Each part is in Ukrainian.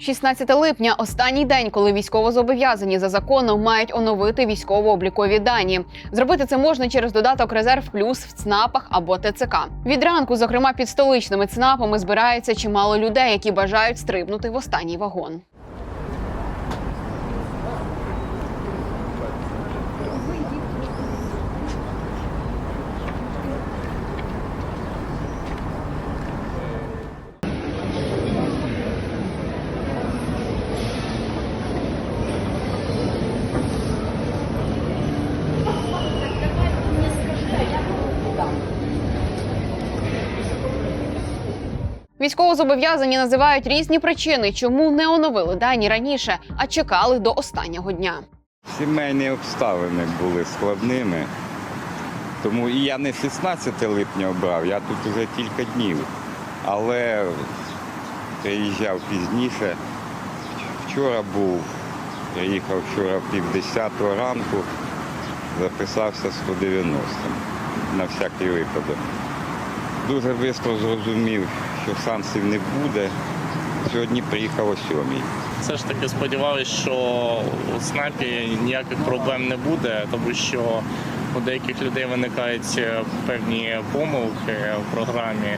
16 липня останній день, коли військовозобов'язані за законом мають оновити військово-облікові дані. Зробити це можна через додаток Резерв Плюс в ЦНАПах або ТЦК. Від ранку, зокрема під столичними ЦНАПами, збирається чимало людей, які бажають стрибнути в останній вагон. Військовозобов'язані називають різні причини, чому не оновили дані раніше, а чекали до останнього дня. Сімейні обставини були складними. Тому і я не 16 липня обрав, я тут вже кілька днів. Але приїжджав пізніше. Вчора був, приїхав вчора пів десятого ранку, записався 190 на всякий випадок. Дуже швидко зрозумів, що шансів не буде. Сьогодні приїхав о сьомій. Все ж таки сподіваюся, що у СНАПі ніяких проблем не буде, тому що у деяких людей виникають е, певні помилки в програмі.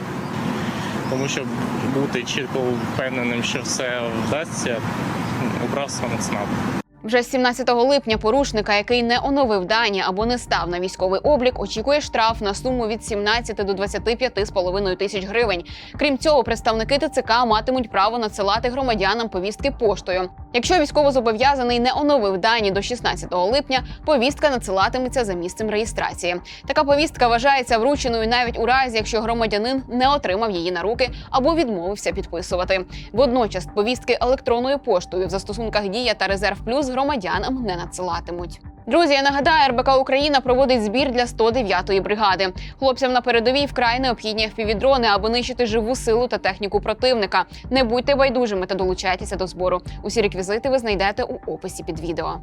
Тому щоб бути чітко впевненим, що все вдасться, обрав саме ЦНАП. Вже з 17 липня порушника, який не оновив дані або не став на військовий облік, очікує штраф на суму від 17 до 25,5 тисяч гривень. Крім цього, представники ТЦК матимуть право надсилати громадянам повістки поштою. Якщо військовозобов'язаний не оновив дані до 16 липня, повістка надсилатиметься за місцем реєстрації. Така повістка вважається врученою навіть у разі, якщо громадянин не отримав її на руки або відмовився підписувати. Водночас повістки електронною поштою в застосунках Дія та Резерв Плюс громадянам не надсилатимуть. Друзі, я нагадаю, РБК Україна проводить збір для 109-ї бригади. Хлопцям на передовій вкрай необхідні FPV-дрони, аби нищити живу силу та техніку противника. Не будьте байдужими та долучайтеся до збору. Усі реквізити ви знайдете у описі під відео.